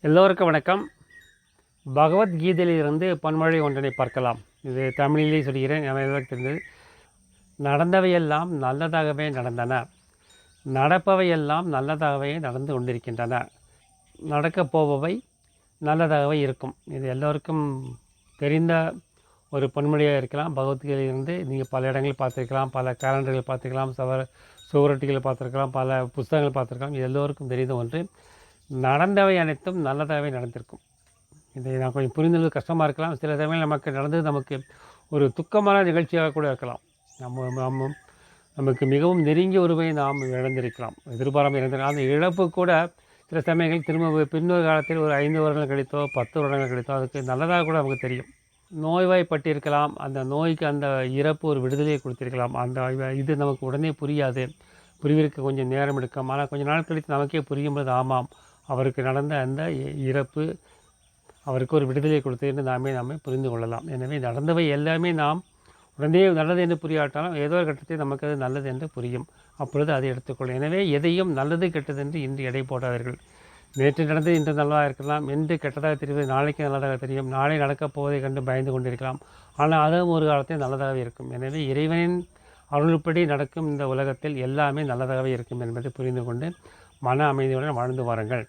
எல்லோருக்கும் வணக்கம். பகவத்கீதையிலிருந்து பன்மொழி ஒன்றனை பார்க்கலாம். இது தமிழிலே சொல்கிறேன் எனக்கு தெரிந்தது. நடந்தவையெல்லாம் நல்லதாகவே நடந்தன. நடப்பவையெல்லாம் நல்லதாகவே நடந்து கொண்டிருக்கின்றன. நடக்கப் போபவை நல்லதாகவே இருக்கும். இது எல்லோருக்கும் தெரிந்த ஒரு பொன்மொழியாக இருக்கலாம். பகவத்கீதையிலிருந்து நீங்கள் பல இடங்கள் பார்த்துருக்கலாம். பல கேலண்டர்கள் பார்த்துருக்கலாம். சவர சுவரொட்டிகளை பார்த்துருக்கலாம். பல புஸ்தகங்கள் பார்த்துருக்கலாம். இது எல்லோருக்கும் தெரிந்த ஒன்று. நடந்தவை அனைத்தும் நல்லதாகவே நடந்திருக்கும். இதை நான் கொஞ்சம் புரிந்துள்ளது கஷ்டமாக இருக்கலாம். சில சமயம் நமக்கு நடந்தது நமக்கு ஒரு துக்கமான நிகழ்ச்சியாக கூட இருக்கலாம். நம்ம நம்ம நமக்கு மிகவும் நெருங்கிய ஒருவை நாம் இழந்திருக்கலாம். எதிர்பாராமல் இழந்திருக்கலாம். அந்த இழப்பு கூட சில சமயங்கள் திரும்ப பின்னொரு காலத்தில் ஒரு ஐந்து வருடங்கள் கிடைத்தோ பத்து வருடங்கள் கிடைத்தோ அதுக்கு நல்லதாக கூட நமக்கு தெரியும். நோய்வாய்ப்பட்டிருக்கலாம். அந்த நோய்க்கு அந்த இறப்பு ஒரு விடுதலையை கொடுத்திருக்கலாம். அந்த இது நமக்கு உடனே புரியாது. புரிவிற்கு கொஞ்சம் நேரம் எடுக்கும். ஆனால் கொஞ்சம் நாள் கழித்து நமக்கே புரியும்போது ஆமாம் அவருக்கு நடந்த அந்த இ- இறப்பு அவருக்கு ஒரு விடுதலை கொடுத்தது நாமே நாமே புரிந்து கொள்ளலாம். எனவே நடந்தவை எல்லாமே நாம் உடனே நல்லது என்று புரியாட்டாலும் ஏதோ ஒரு கட்டத்தில் நமக்கு அது நல்லது என்று புரியும். அப்பொழுது அதை எடுத்துக்கொள்ளும். எனவே எதையும் நல்லது கெட்டது என்று இன்று எடை போடாதீர்கள். நேற்று நடந்தது இன்று நல்லதாக இருக்கலாம். என்று கெட்டதாக தெரிவது நாளைக்கு நல்லதாக தெரியும். நாளை நடக்கப் போவதை கண்டு பயந்து கொண்டிருக்கலாம். ஆனால் அதுவும் ஒரு காலத்தில் நல்லதாகவே இருக்கும். எனவே இறைவனின் அருள்படி நடக்கும் இந்த உலகத்தில் எல்லாமே நல்லதாகவே இருக்கும் என்பதை புரிந்து கொண்டு மன அமைதியுடன் வாழ்ந்து வாருங்கள்.